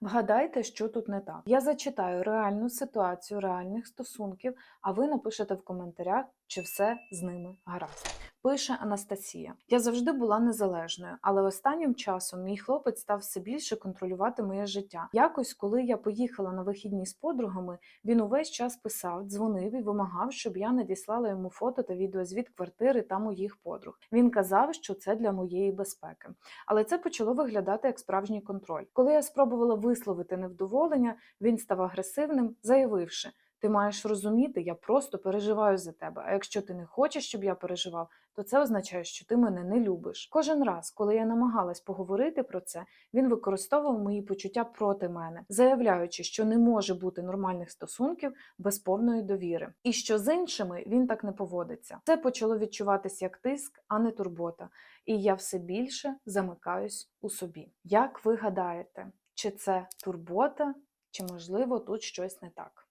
Вгадайте, що тут не так. Я зачитаю реальну ситуацію реальних стосунків, а ви напишете в коментарях, чи все з ними гаразд. Пише Анастасія: Я завжди була незалежною, але останнім часом мій хлопець став все більше контролювати моє життя. Якось, коли я поїхала на вихідні з подругами, він увесь час писав, дзвонив і вимагав, щоб я надіслала йому фото та відеозвіт квартири та моїх подруг. Він казав, що це для моєї безпеки. Але це почало виглядати як справжній контроль. Коли я спробувала висловити невдоволення, він став агресивним, заявивши. Ти маєш розуміти, я просто переживаю за тебе. А якщо ти не хочеш, щоб я переживав, то це означає, що ти мене не любиш. Кожен раз, коли я намагалась поговорити про це, він використовував мої почуття проти мене, заявляючи, що не може бути нормальних стосунків без повної довіри, і що з іншими він так не поводиться. Це почало відчуватись як тиск, а не турбота. І я все більше замикаюсь у собі. Як ви гадаєте, чи це турбота, чи можливо тут щось не так?